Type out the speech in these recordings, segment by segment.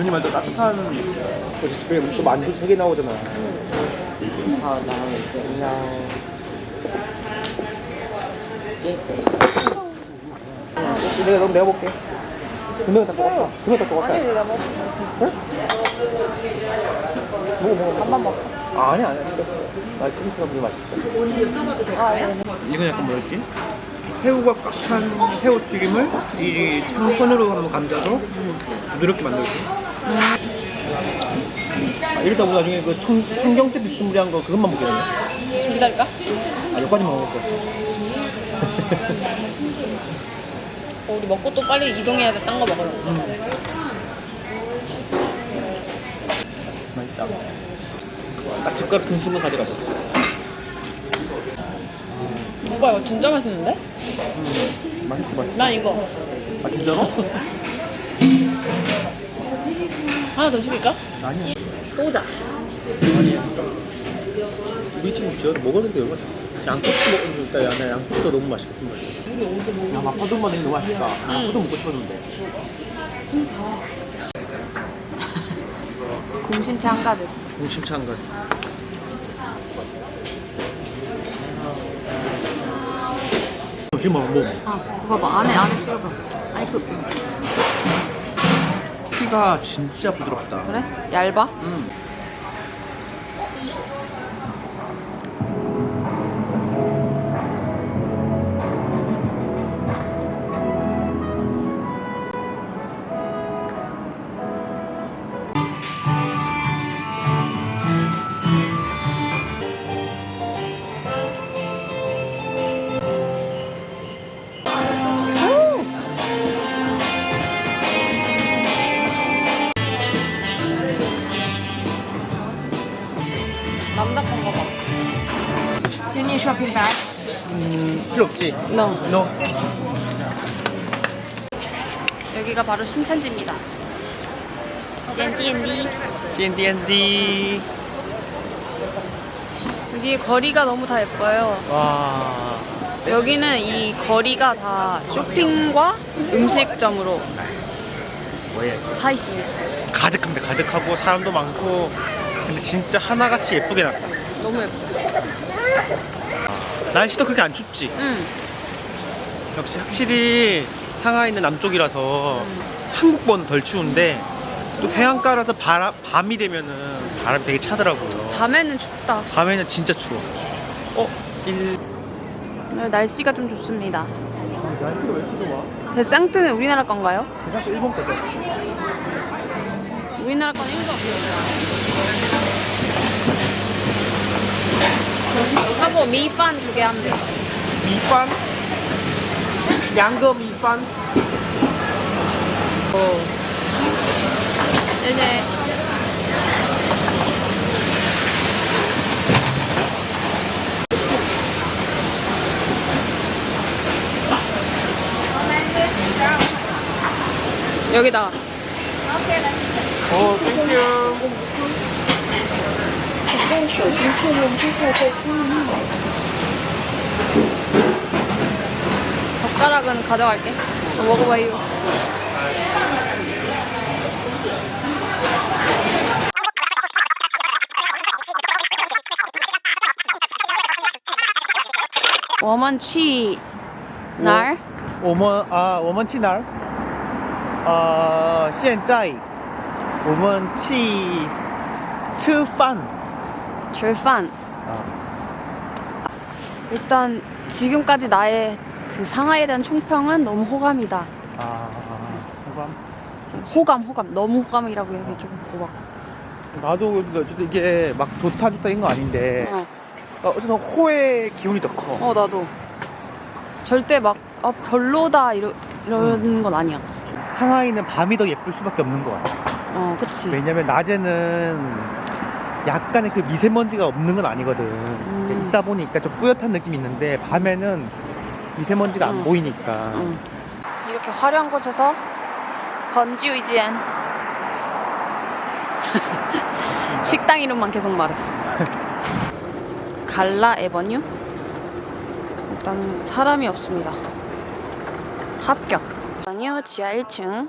준이 말도 따뜻한 어제 집에 또 만두 세개 나오잖아. 아, 나 그냥 내가 너무 내가 볼게. 두명다 똑같아 두명다 똑같아 아니 내가 뭐 먹어 먹어? 밥만 먹어. 아, 아니 아니야. 진짜 맛있으니까 그게 맛있어 아 예. 이건 약간 뭐였지? 새우가 꽉 찬 새우 튀김을 이 창건으로 한번 감자로 부드럽게 만들었지 아, 이러다 보다 나중에 그 청, 청경채 비스무리한 거 그것만 먹겠네 좀 기다릴까? 아 여기까지만 먹을 거야 어, 우리 먹고 또 빨리 이동해야 돼. 딴 거 먹으러. 맛있다 딱 젓가락 든 순간 가져가셨어 오빠 이거 진짜 맛있는데? 맛있어 맛있어 난 이거 아 진짜로? 하나 더 시킬까? 아니야 소자. 아니야 우리 지금 지어도 먹었는데 얼마 양꼬치 야, 나 양꼬치가 너무 맛있거든 야 마파돈 맛이 너무 맛있다 마파돈 먹고 싶었는데 공심채 한가득. 공심찬 거 지금 뭐 아, 봐봐. 안에, 안에 찍어봐. 아니, 그, 피가 진짜 부드럽다 그래? 얇아? 남 shopping bag? 음, 필요 없지 No. 너 여기가 바로 신천지입니다. CND&D. CNDND 여기 거리가 너무 다 예뻐요. 와 여기는 이 거리가 다 쇼핑과 음식점으로 뭐야 차 있습니다. 가득합니다 가득하고 사람도 많고 근데 진짜 하나같이 예쁘게 났다 너무 예뻐. 날씨도 그렇게 안 춥지 응. 역시 확실히 상하이는 남쪽이라서 한국보다는 덜 추운데 또 해안가라서 바람, 밤이 되면은 바람이 되게 차더라고요 밤에는 춥다. 밤에는 진짜 추워 어? 일... 오늘 날씨가 좀 좋습니다. 날씨가 왜 이렇게 좋아? 데상트는 우리나라 건가요? 괜찮고 일본 거죠? 우리나라 건 1도 없어요. 하고 미반 두 개 하면 돼요. 미반? 양거 미반? 네네. 여기다가 어 땡큐 젓가락은 가져갈게. 어, 먹어봐요. 워먼치 날 我们啊，我们去哪儿？呃，现在我们去吃饭。 절판. 일단 지금까지 나의 그 상하이에 대한 총평은 너무 호감이다. 아, 호감. 호감, 호감. 너무 호감이라고 얘기해 좀 고박. 나도 근데 어쨌든 이게 막 좋다 좋다 이런 거 아닌데 어, 어, 어쨌든 호의 기운이 더 커. 어 나도. 절대 막 아, 별로다 이러, 이러는 건 아니야. 상하이는 밤이 더 예쁠 수밖에 없는 것 같아. 어, 그치. 왜냐면 낮에는 약간의 그 미세먼지가 없는 건 아니거든. 그러니까 있다 보니까 좀 뿌옇한 느낌이 있는데 밤에는 미세먼지가 안 응. 보이니까. 응. 이렇게 화려한 곳에서 번지 위지엔 식당 이름만 계속 말해. 갈라 에버뉴. 일단 사람이 없습니다. 합격. 에버뉴 지하 1층.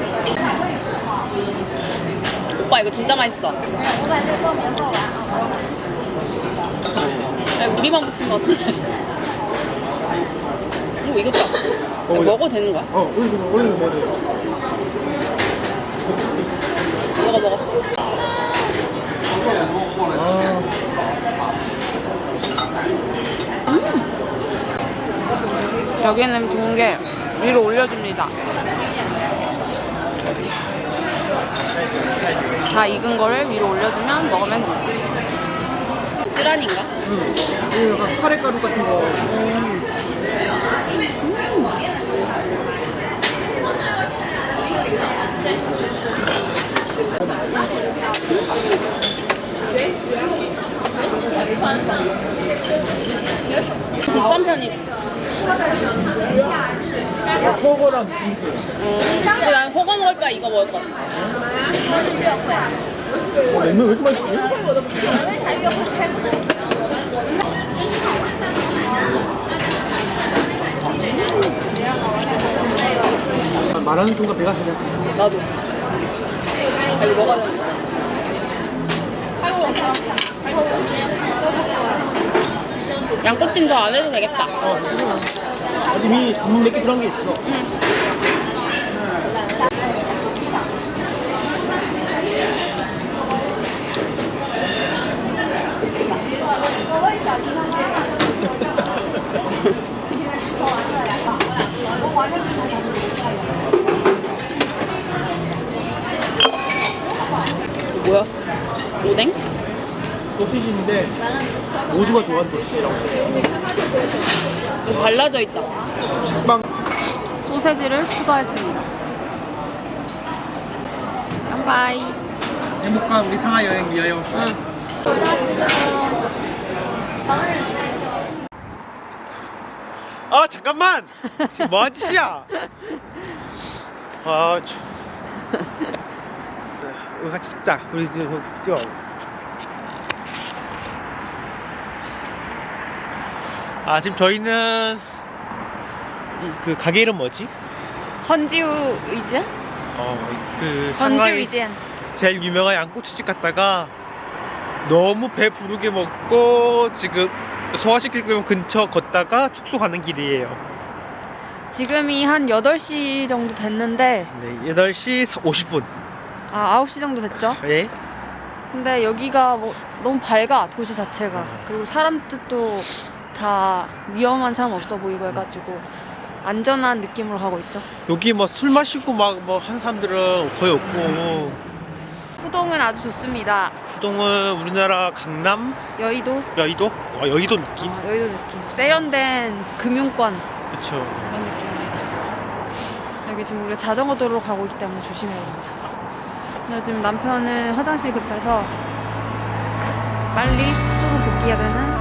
오빠 이거 진짜 맛있어. 아니, 우리만 붙인 것 같은데. 오 이것도 이거 먹어도 되는 거야? 어, 올리고, 돼. 먹어 먹어. 음. 여기는 좋은 게 위로 올려줍니다. 다 익은 거를 위로 올려주면 먹으면 돼. 쯔란인가? 응. 이거 약간 카레 가루 같은 거. 비싼 편이지. 호거랑 무슨 음, 근데 바에 이거 먹을 것 같아. 어, 냉면 왜 이렇게 맛있지? 말하는 순간 배가 살짝 나도. 아, 이거 먹어야 돼. 양꼬치는 더안 해도 되겠다. 어, 이미 단문 몇개 들어간 게 있어. 뭐야? 오뎅? 소시지인데 모두가 좋아하는 소시지라고. 이거 발라져 있다. 식빵 소세지를 추가했습니다. 깜바이. 행복한 우리 상하 여행 위하여. 응. 아 잠깐만. 지금 뭐하는 짓이야? 아 참. 우리 같이 찍자. 우리 저 찍어. 아 지금 저희는 이- 그 가게 이름 뭐지? 헌지우 의지엔? 어그 헌지우 상하이 의지엔. 제일 유명한 양꼬치집 갔다가 너무 배 부르게 먹고 지금 소화시킬 거면 근처 걷다가 숙소 가는 길이에요. 지금이 한 8시 정도 됐는데, 네, 8시 50분. 아, 9시 정도 됐죠? 예. 근데 여기가 뭐 너무 밝아, 도시 자체가. 그리고 사람들도 다 위험한 사람 없어 보이고 해가지고, 안전한 느낌으로 가고 있죠. 여기 뭐 술 마시고 막 뭐 하는 사람들은 거의 없고 후동은 아주 좋습니다. 부동은 우리나라 강남, 여의도, 여의도, 어, 여의도 느낌. 아, 여의도 느낌. 세련된 금융권 그쵸. 그런 느낌입니다. 여기 지금 우리가 자전거 도로로 가고 있기 때문에 조심해야 됩니다. 근데 지금 남편은 화장실 급해서 빨리 숙소로 복귀해야 되는